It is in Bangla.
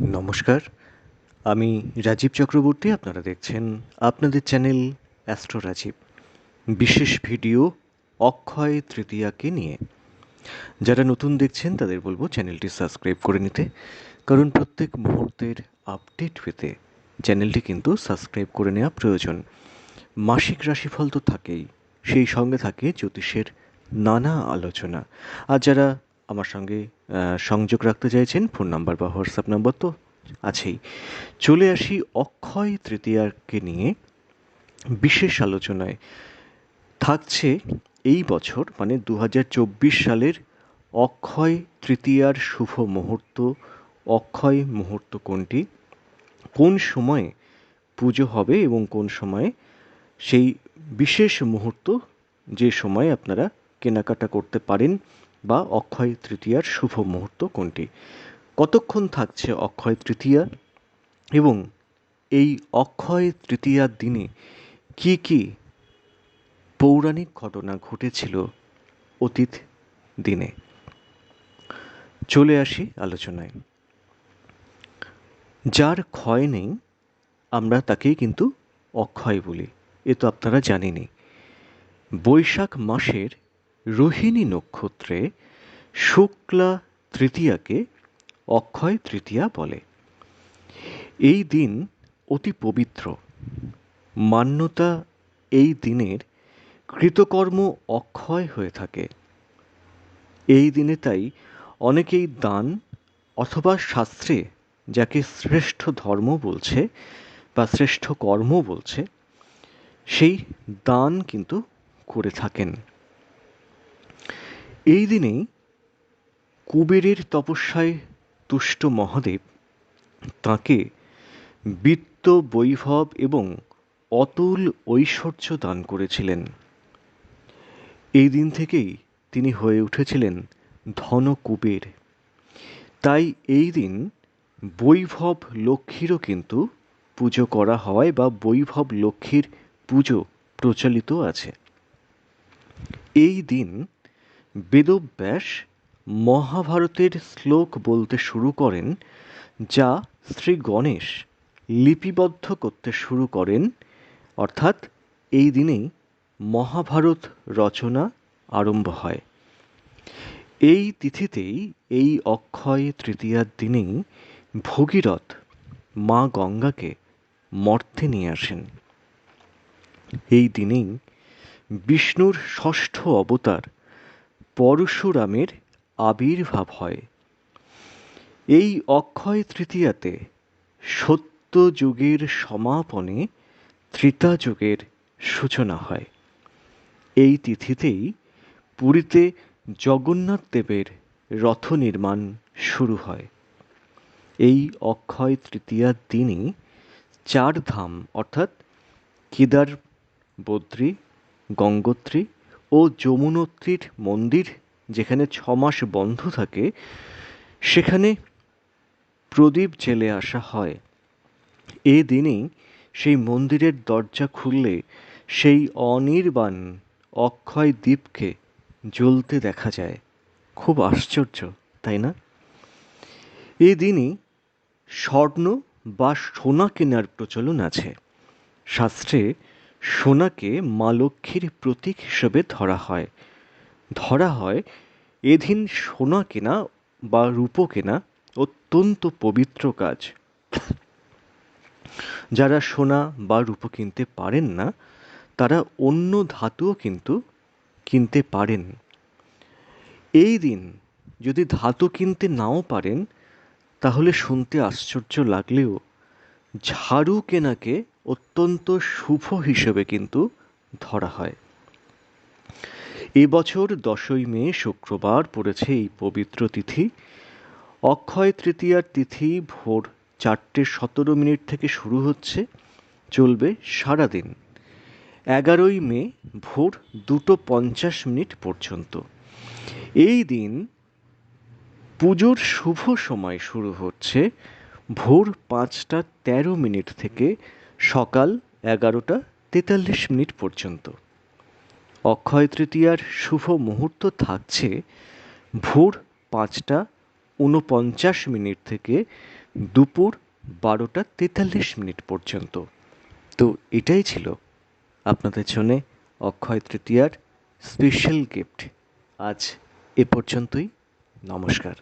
নমস্কার। আমি রাজীব চক্রবর্তী, আপনারা দেখছেন আপনাদের চ্যানেল অ্যাস্ট্রো রাজীব। বিশেষ ভিডিও অক্ষয় তৃতীয়াকে নিয়ে। যারা নতুন দেখছেন, তাদের বলব চ্যানেলটি সাবস্ক্রাইব করে নিতে, কারণ প্রত্যেক মুহূর্তের আপডেট পেতে চ্যানেলটি কিন্তু সাবস্ক্রাইব করে নেওয়া প্রয়োজন। মাসিক রাশিফল তো থাকেই, সেই সঙ্গে থাকে জ্যোতিষের নানা আলোচনা। আর যারা আমার সঙ্গে সংযোগ রাখতে চাইছেন, ফোন নাম্বার বা হোয়াটসঅ্যাপ নাম্বার তো আছেই। চলে আসি অক্ষয় তৃতীয়াকে নিয়ে। বিশেষ আলোচনায় থাকছে এই বছর মানে দু হাজার চব্বিশ সালের অক্ষয় তৃতীয়ার শুভ মুহূর্ত। অক্ষয় মুহূর্ত কোনটি? কোন সময়ে পুজো হবে এবং কোন সময়ে সেই বিশেষ মুহূর্ত যে সময় আপনারা কেনাকাটা করতে পারেন? বা অক্ষয় তৃতীয়ার শুভ মুহূর্ত কোনটি? কতক্ষণ থাকছে অক্ষয় তৃতীয়া? এবং এই অক্ষয় তৃতীয়ার দিনে কি কি পৌরাণিক ঘটনা ঘটেছিল অতীত দিনে? চলে আসি আলোচনায়। যার ক্ষয় নেই, আমরা তাকেই কিন্তু অক্ষয় বলি। এ তো আপনারা জানেনি বৈশাখ মাসের রোহিণী নক্ষত্রে শুক্লা তৃতীয়াকে অক্ষয় তৃতীয়া বলে। এই দিন অতি পবিত্র। মান্যতা এই দিনের কৃতকর্ম অক্ষয় হয়ে থাকে। এই দিনে তাই অনেকেই দান অথবা শাস্ত্রে যাকে শ্রেষ্ঠ ধর্ম বলছে বা শ্রেষ্ঠ কর্ম বলছে, সেই দান কিন্তু করে থাকেন। এই দিনেই কুবেরের তপস্যায় তুষ্ট মহাদেব তাঁকে বিত্ত বৈভব এবং অতুল ঐশ্বর্য দান করেছিলেন। এই দিন থেকেই তিনি হয়ে উঠেছিলেন ধন কুবের তাই এই দিন বৈভব লক্ষ্মীরও কিন্তু পুজো করা হয় বা বৈভব লক্ষ্মীর পুজো প্রচলিত আছে। এই দিন বেদব্যাস মহাভারতের শ্লোক বলতে শুরু করেন, যা শ্রী গণেশ লিপিবদ্ধ করতে শুরু করেন, অর্থাৎ এই দিনেই মহাভারত রচনা আরম্ভ হয়। এই তিথিতেই এই অক্ষয় তৃতীয়ার দিনেই ভগীরথ মা গঙ্গাকে মর্তে নিয়ে আসেন। এই দিনেই বিষ্ণুর ষষ্ঠ অবতার পরশুরামের আবির্ভাব হয়। এই অক্ষয় তৃতীয়াতে সত্য যুগের সমাপনে ত্রিতা যুগের সূচনা হয়। এই তিথিতেই পুরীতে জগন্নাথ দেবের রথ নির্মাণ শুরু হয়। এই অক্ষয় তৃতীয়ার দিনই চার ধাম অর্থাৎ কেদার বদ্রী গঙ্গোত্রী ও যমুনোত্রীর মন্দির যেখানে ছ মাস বন্ধ থাকে, সেখানে প্রদীপ জেলে আসা হয়। এ দিনেই সেই মন্দিরের দরজা খুললে সেই অনির্বাণ অক্ষয় দ্বীপকে জ্বলতে দেখা যায়। খুব আশ্চর্য, তাই না? এ দিনই স্বর্ণ বা সোনা কেনার প্রচলন আছে। শাস্ত্রে সোনাকে মা লক্ষ্মীর প্রতীক হিসেবে ধরা হয়। ধরা হয় এদিন সোনা কেনা বা রূপো কেনা অত্যন্ত পবিত্র কাজ। যারা সোনা বা রূপো কিনতে পারেন না, তারা অন্য ধাতুও কিন্তু কিনতে পারেন। এই দিন যদি ধাতু কিনতে নাও পারেন, তাহলে শুনতে আশ্চর্য লাগলেও ঝাড়ু কেনাকে অত্যন্ত শুভ হিসেবে কিন্তু ধরা হয়। এবছর দশই মে শুক্রবার পড়েছে এই পবিত্র তিথি। অক্ষয় তৃতীয়ার তিথি ভোর চারটে সতেরো মিনিট থেকে শুরু হচ্ছে, চলবে সারাদিন। এগারোই মে ভোর দুটো পঞ্চাশ মিনিট পর্যন্ত। এই দিন পুজোর শুভ সময় শুরু হচ্ছে ভোর পাঁচটা তেরো মিনিট থেকে সকাল এগারোটা তেতাল্লিশ মিনিট পর্যন্ত। অক্ষয় তৃতীয়ার শুভ মুহূর্ত থাকছে ভোর পাঁচটা উনপঞ্চাশ মিনিট থেকে দুপুর বারোটা তেতাল্লিশ মিনিট পর্যন্ত। তো এটাই ছিল আপনাদের জন্যে অক্ষয় তৃতীয়ার স্পেশাল গিফট আজ এ পর্যন্তই। নমস্কার।